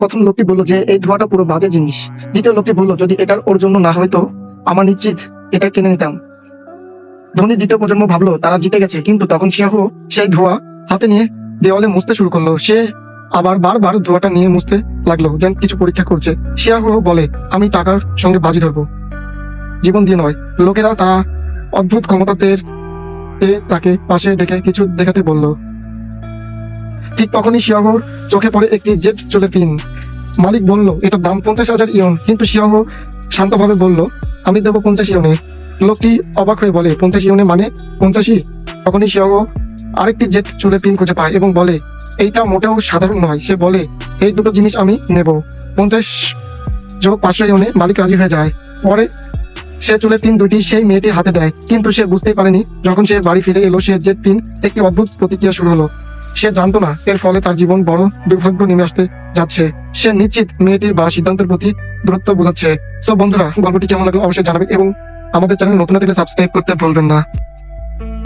প্রথম লোকটি বলল যে, এই ধোঁয়াটা পুরো বাজে জিনিস। দ্বিতীয় লোকটি বলল, যদি এটার ওর জন্য না হয়তো, আমার নিশ্চিত এটা কিনে নিতাম। ধনী দ্বিতীয় প্রজন্ম ভাবলো, তারা জিতে গেছে। কিন্তু তখন শিয়াহু সেই ধোঁয়া হাতে নিয়ে দেওয়ালে মুছতে শুরু করল। সে আবার বারবার ধোঁয়াটা নিয়ে মুছতে লাগল, যেন কিছু পরীক্ষা করছে। শিয়াহু বলে, আমি টাকার সঙ্গে বাজি ধরবো। জীবন দিয়ে নয়। লোকেরা তারা অদ্ভুত ক্ষমতাদের তাকে পাশে ডেকে কিছু দেখাতে বলল। ঠিক তখনই শিয়াহোর চোখে পড়ে একটি জেট চলে পিন। মালিক বলল এটার দাম পঞ্চাশ হাজার ইয়ন। কিন্তু শিয়াহ শান্তভাবে বলল, আমি দেবো পঞ্চাশ ইয়নে। লোকটি অবাক হয়ে বলে, পঞ্চাশ ইয়নে মানে পঞ্চাশই? তখনই শিয়াহ আরেকটি জেট চুলে পিন খুঁজে পায় এবং বলে, এইটা মোটেও সাধারণ নয়। সে বলে, এই দুটো জিনিস আমি নেব। পঞ্চাশ যোগ পাঁচশো ইয়নে মালিক রাজি হয়ে যায়। পরে সে চুলের পিন দুটি সেই মেয়েটির হাতে দেয়। কিন্তু সে বুঝতেই পারেনি, যখন সে বাড়ি ফিরে এলো, সে জেট পিন একটি অদ্ভুত প্রতিক্রিয়া শুরু হলো। সে জানতো না, এর ফলে তার জীবন বড় দুর্ভাগ্য নেমে আসতে যাচ্ছে। সে নিশ্চিত মেয়েটির বা সিদ্ধান্তের প্রতি দূরত্ব বোঝাচ্ছে। সো বন্ধুরা, গল্পটি কেমন লাগল অবশ্যই জানাবেন এবং আমাদের চ্যানেল নতুন সাবস্ক্রাইব করতে ভুলবেন না।